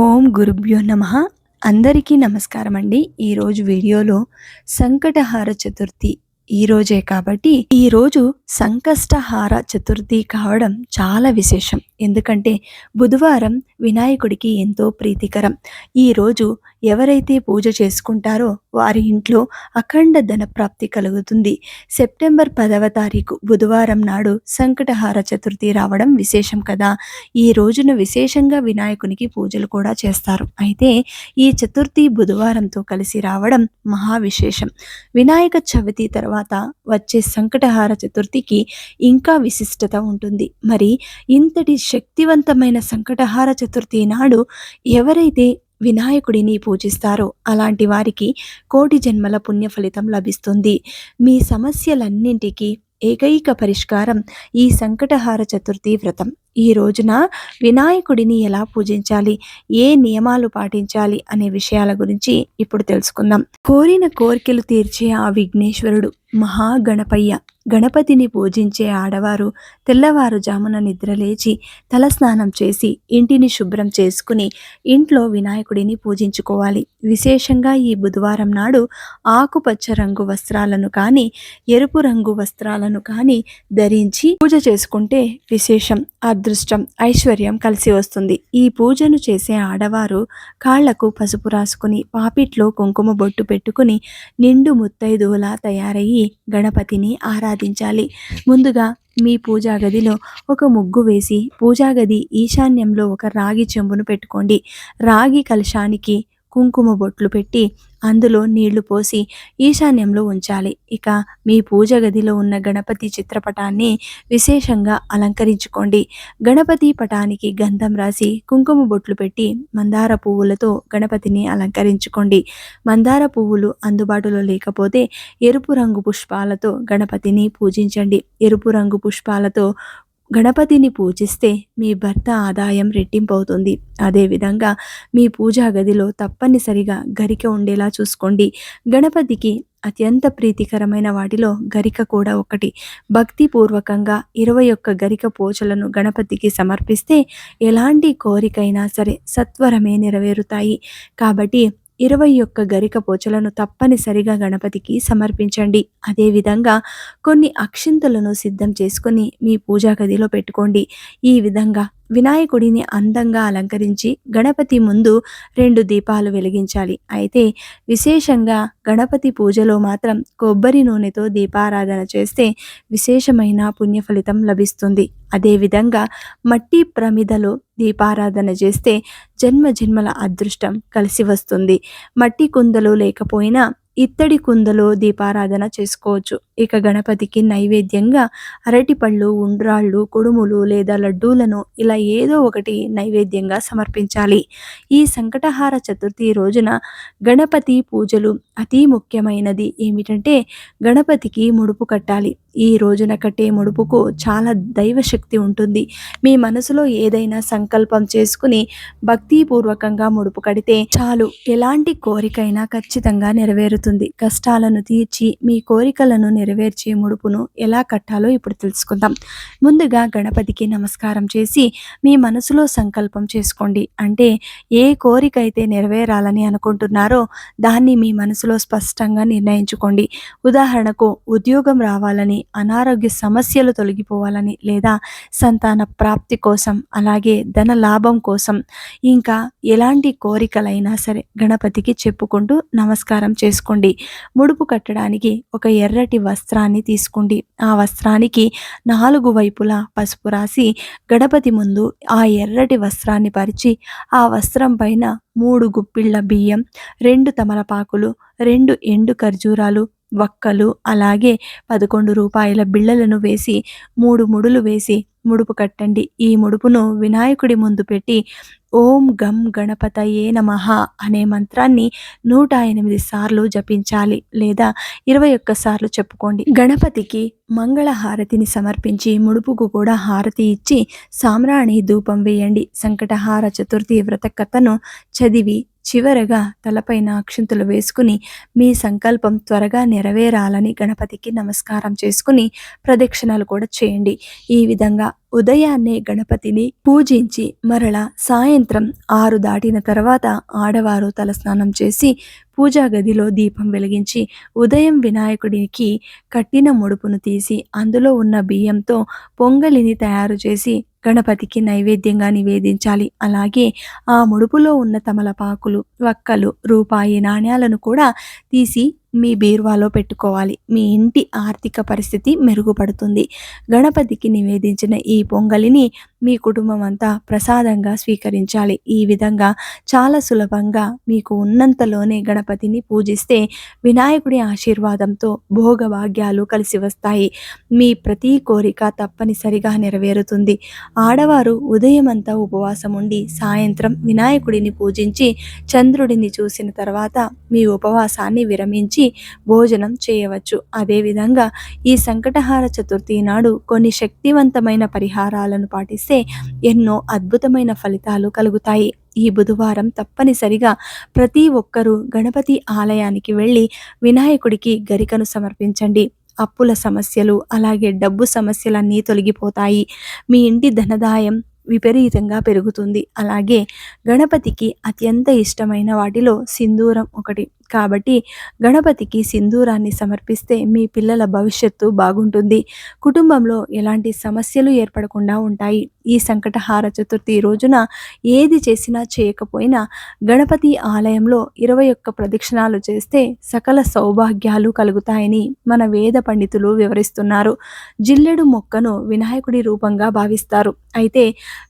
ఓం గురుభ్యో నమ. అందరికీ నమస్కారం అండి ఈరోజు వీడియోలో సంకటహార చతుర్థి ఈ రోజే కాబట్టి ఈరోజు సంకష్టహార చతుర్థి కావడం చాలా విశేషం. ఎందుకంటే బుధవారం వినాయకుడికి ఎంతో ప్రీతికరం. ఈరోజు ఎవరైతే పూజ చేసుకుంటారో వారి ఇంట్లో అఖండ ధన ప్రాప్తి కలుగుతుంది. సెప్టెంబర్ పదవ తారీఖు బుధవారం నాడు సంకటహార చతుర్థి రావడం విశేషం కదా. ఈ రోజున విశేషంగా వినాయకునికి పూజలు కూడా చేస్తారు. అయితే ఈ చతుర్థి బుధవారంతో కలిసి రావడం మహా విశేషం వినాయక చవితి తర్వాత వచ్చే సంకటహార చతుర్థికి ఇంకా విశిష్టత ఉంటుంది. మరి ఇంతటి శక్తివంతమైన సంకటహార చతుర్థి నాడు ఎవరైతే వినాయకుడిని పూజిస్తారో. అలాంటి వారికి కోటి జన్మల పుణ్య ఫలితం లభిస్తుంది. మీ సమస్యలన్నింటికీ ఏకైక పరిష్కారం ఈ సంకటహార చతుర్థి వ్రతం. ఈ రోజున వినాయకుడిని ఎలా పూజించాలి? ఏ నియమాలు పాటించాలి? అనే విషయాల గురించి ఇప్పుడు తెలుసుకుందాం. కోరిన కోరికలు తీర్చే ఆ విఘ్నేశ్వరుడు మహాగణపయ్య. గణపతిని పూజించే ఆడవారు తెల్లవారుజామున నిద్రలేచి తలస్నానం చేసి ఇంటిని శుభ్రం చేసుకుని ఇంట్లో వినాయకుడిని పూజించుకోవాలి. విశేషంగా ఈ బుధవారం నాడు ఆకుపచ్చ రంగు వస్త్రాలను కానీ ఎరుపు రంగు వస్త్రాలను కానీ ధరించి పూజ చేసుకుంటే విశేషం అదృష్టం ఐశ్వర్యం కలిసి వస్తుంది. ఈ పూజను చేసే ఆడవారు కాళ్ళకు పసుపు రాసుకుని పాపిట్లో కుంకుమ బొట్టు పెట్టుకుని నిండు ముత్తైదువులా తయారయ్యి గణపతిని ఆరాధించాలి. ముందుగా మీ పూజా గదిలో ఒక ముగ్గు వేసి పూజా గది ఈశాన్యంలో ఒక రాగి చెంబును పెట్టుకోండి. రాగి కలశానికి కుంకుమ బొట్లు పెట్టి అందులో నీళ్ళు పోసి ఈశాన్యంలో ఉంచాలి. ఇక మీ పూజ గదిలో ఉన్న గణపతి చిత్రపటాన్ని విశేషంగా అలంకరించుకోండి. గణపతి పటానికి గంధం రాసి కుంకుమ బొట్లు పెట్టి మందార పువ్వులతో గణపతిని అలంకరించుకోండి. మందార పువ్వులు అందుబాటులో లేకపోతే ఎరుపు రంగు పుష్పాలతో గణపతిని పూజించండి. ఎరుపు రంగు పుష్పాలతో గణపతిని పూజిస్తే మీ భర్త ఆదాయం రెట్టింపవుతుంది. అదేవిధంగా మీ పూజా గదిలో తప్పనిసరిగా గరిక ఉండేలా చూసుకోండి. గణపతికి అత్యంత ప్రీతికరమైన వాటిలో గరిక కూడా ఒకటి. భక్తిపూర్వకంగా ఇరవై ఒక్క గరిక పోచలను గణపతికి సమర్పిస్తే ఎలాంటి కోరికైనా సరే సత్వరమే నెరవేరుతాయి. కాబట్టి ఇరవై ఒక్క గరిక పోచలను తప్పనిసరిగా గణపతికి సమర్పించండి. అదేవిధంగా కొన్ని అక్షింతలను సిద్ధం చేసుకొని మీ పూజా గదిలో పెట్టుకోండి. ఈ విధంగా వినాయకుడిని అందంగా అలంకరించి గణపతి ముందు రెండు దీపాలు వెలిగించాలి. అయితే విశేషంగా గణపతి పూజలో మాత్రం కొబ్బరి నూనెతో దీపారాధన చేస్తే విశేషమైన పుణ్య ఫలితం లభిస్తుంది అదేవిధంగా మట్టి ప్రమిదలో దీపారాధన చేస్తే జన్మ జన్మల అదృష్టం కలిసి వస్తుంది. మట్టి కుందలు లేకపోయినా ఇత్తడి కుందలో దీపారాధన చేసుకోవచ్చు. ఇక గణపతికి నైవేద్యంగా అరటిపళ్ళు ఉండ్రాళ్ళు కుడుములు లేదా లడ్డూలను ఇలా ఏదో ఒకటి నైవేద్యంగా సమర్పించాలి. ఈ సంకటహార చతుర్థి రోజున గణపతి పూజలు అతి ముఖ్యమైనది. ఏమిటంటే గణపతికి ముడుపు కట్టాలి. ఈ రోజున కట్టే ముడుపుకు చాలా దైవశక్తి ఉంటుంది. మీ మనసులో ఏదైనా సంకల్పం చేసుకుని భక్తిపూర్వకంగా ముడుపు కడితే చాలు. ఎలాంటి కోరికైనా ఖచ్చితంగా నెరవేరుతుంది. కష్టాలను తీర్చి మీ కోరికలను నెరవేర్చే ముడుపును ఎలా కట్టాలో ఇప్పుడు తెలుసుకుందాం. ముందుగా గణపతికి నమస్కారం చేసి మీ మనసులో సంకల్పం చేసుకోండి. అంటే ఏ కోరిక అయితే నెరవేరాలని అనుకుంటున్నారో దాన్ని మీ మనసులో స్పష్టంగా నిర్ణయించుకోండి. ఉదాహరణకు ఉద్యోగం రావాలని అనారోగ్య సమస్యలు తొలగిపోవాలని లేదా సంతాన ప్రాప్తి కోసం అలాగే ధన లాభం కోసం ఇంకా ఎలాంటి కోరికలైనా సరే గణపతికి చెప్పుకుంటూ నమస్కారం చేసుకోండి. ముడుపు కట్టడానికి ఒక ఎర్రటి వస్త్రాన్ని తీసుకోండి. ఆ వస్త్రానికి నాలుగు వైపులా పసుపు రాసి గణపతి ముందు ఆ ఎర్రటి వస్త్రాన్ని పరిచి ఆ వస్త్రం పైన మూడు గుప్పిళ్ళ బియ్యం రెండు తమలపాకులు రెండు ఎండు ఖర్జూరాలు వక్కలు అలాగే పదకొండు రూపాయల బిళ్ళలను వేసి మూడు ముడులు వేసి ముడుపు కట్టండి. ఈ ముడుపును వినాయకుడి ముందు పెట్టి ఓం గం గణపతయే నమ అనే మంత్రాన్ని నూట ఎనిమిది సార్లు జపించాలి లేదా ఇరవై ఒక్క సార్లు చెప్పుకోండి. గణపతికి మంగళ హారతిని సమర్పించి ముడుపుకు కూడా హారతి ఇచ్చి సామ్రాణి ధూపం వేయండి. సంకటహార చతుర్థి వ్రత కథను చదివి చివరగా తలపైన అక్షింతలు వేసుకుని మీ సంకల్పం త్వరగా నెరవేరాలని గణపతికి నమస్కారం చేసుకుని ప్రదక్షిణలు కూడా చేయండి. ఈ విధంగా ఉదయాన్నే గణపతిని పూజించి మరల సాయంత్రం ఆరు దాటిన తర్వాత ఆడవారు తలస్నానం చేసి పూజా గదిలో దీపం వెలిగించి ఉదయం వినాయకుడికి కట్టిన ముడుపును తీసి అందులో ఉన్న బియ్యంతో పొంగలిని తయారు చేసి గణపతికి నైవేద్యంగా నివేదించాలి. అలాగే ఆ ముడుపులో ఉన్న తమలపాకులు వక్కలు రూపాయి నాణ్యాలను కూడా తీసి మీ బీరువాలో పెట్టుకోవాలి. మీ ఇంటి ఆర్థిక పరిస్థితి మెరుగుపడుతుంది. గణపతికి నివేదించిన ఈ పొంగలిని మీ కుటుంబం అంతా ప్రసాదంగా స్వీకరించాలి. ఈ విధంగా చాలా సులభంగా మీకు ఉన్నంతలోనే గణపతిని పూజిస్తే వినాయకుడి ఆశీర్వాదంతో భోగభాగ్యాలు కలిసి వస్తాయి. మీ ప్రతి కోరిక తప్పనిసరిగా నెరవేరుతుంది. ఆడవారు ఉదయం అంతా ఉపవాసం ఉండి సాయంత్రం వినాయకుడిని పూజించి చంద్రుడిని చూసిన తర్వాత మీ ఉపవాసాన్ని విరమించి భోజనం చేయవచ్చు. అదేవిధంగా ఈ సంకటహార చతుర్థి నాడు కొన్ని శక్తివంతమైన పరిహారాలను పాటిస్తే ఎన్నో అద్భుతమైన ఫలితాలు కలుగుతాయి. ఈ బుధవారం తప్పనిసరిగా ప్రతి ఒక్కరూ గణపతి ఆలయానికి వెళ్ళి వినాయకుడికి గరికను సమర్పించండి. అప్పుల సమస్యలు అలాగే డబ్బు సమస్యలన్నీ తొలగిపోతాయి. మీ ఇంటి ధనదాయం విపరీతంగా పెరుగుతుంది. అలాగే గణపతికి అత్యంత ఇష్టమైన వాటిలో సింధూరం ఒకటి. కాబట్టి గణపతికి సింధూరాన్ని సమర్పిస్తే మీ పిల్లల భవిష్యత్తు బాగుంటుంది. కుటుంబంలో ఎలాంటి సమస్యలు ఏర్పడకుండా ఉంటాయి. ఈ సంకటహార చతుర్థి రోజున ఏది చేసినా చేయకపోయినా గణపతి ఆలయంలో ఇరవై ఒక్క ప్రదక్షిణాలు చేస్తే సకల సౌభాగ్యాలు కలుగుతాయని మన వేద పండితులు వివరిస్తున్నారు. జిల్లెడు మొక్కను వినాయకుడి రూపంగా భావిస్తారు. అయితే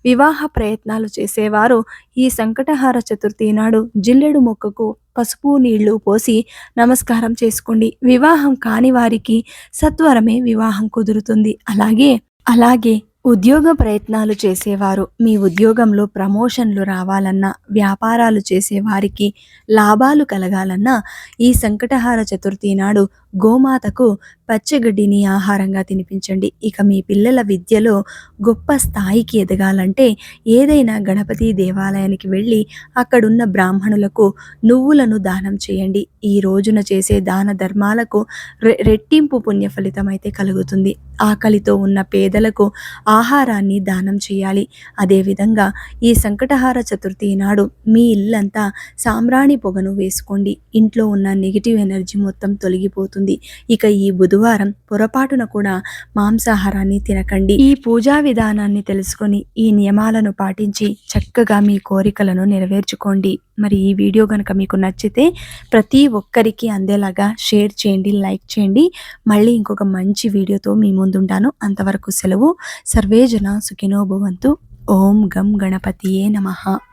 వివాహ ప్రయత్నాలు చేసేవారు ఈ సంకటహార చతుర్థి నాడు జిల్లెడు మొక్కకు పసుపు నీళ్ళు పోసి నమస్కారం చేసుకోండి. వివాహం కాని వారికి సత్వరమే వివాహం కుదురుతుంది. అలాగే అలాగే ఉద్యోగ ప్రయత్నాలు చేసేవారు మీ ఉద్యోగంలో ప్రమోషన్లు రావాలన్నా వ్యాపారాలు చేసేవారికి లాభాలు కలగాలన్నా ఈ సంకటహార చతుర్థి నాడు గోమాతకు పచ్చగడ్డిని ఆహారంగా తినిపించండి. ఇక మీ పిల్లల విద్యలో గొప్ప స్థాయికి ఎదగాలంటే ఏదైనా గణపతి దేవాలయానికి వెళ్ళి అక్కడున్న బ్రాహ్మణులకు నువ్వులను దానం చేయండి. ఈ రోజున చేసే దాన ధర్మాలకు రె రెట్టింపు పుణ్య ఫలితం అయితే కలుగుతుంది. ఆకలితో ఉన్న పేదలకు ఆహారాన్ని దానం చేయాలి. అదేవిధంగా ఈ సంకటహార చతుర్థి నాడు మీ ఇల్లంతా సాంబ్రాణి పొగను వేసుకోండి. ఇంట్లో ఉన్న నెగిటివ్ ఎనర్జీ మొత్తం తొలగిపోతుంది. ఇక ఈ బుధవారం పొరపాటున కూడా మాంసాహారాన్ని తినకండి. ఈ పూజా విధానాన్ని తెలుసుకొని ఈ నియమాలను పాటించి చక్కగా మీ కోరికలను నెరవేర్చుకోండి. మరి ఈ వీడియో కనుక మీకు నచ్చితే ప్రతి ఒక్కరికి అందేలాగా షేర్ చేయండి లైక్ చేయండి. మళ్ళీ ఇంకొక మంచి వీడియోతో మీ ముందుంటాను. అంతవరకు సెలవు. సర్వేజన సుఖినోభవంతు ఓం గం గణపతియే నమః.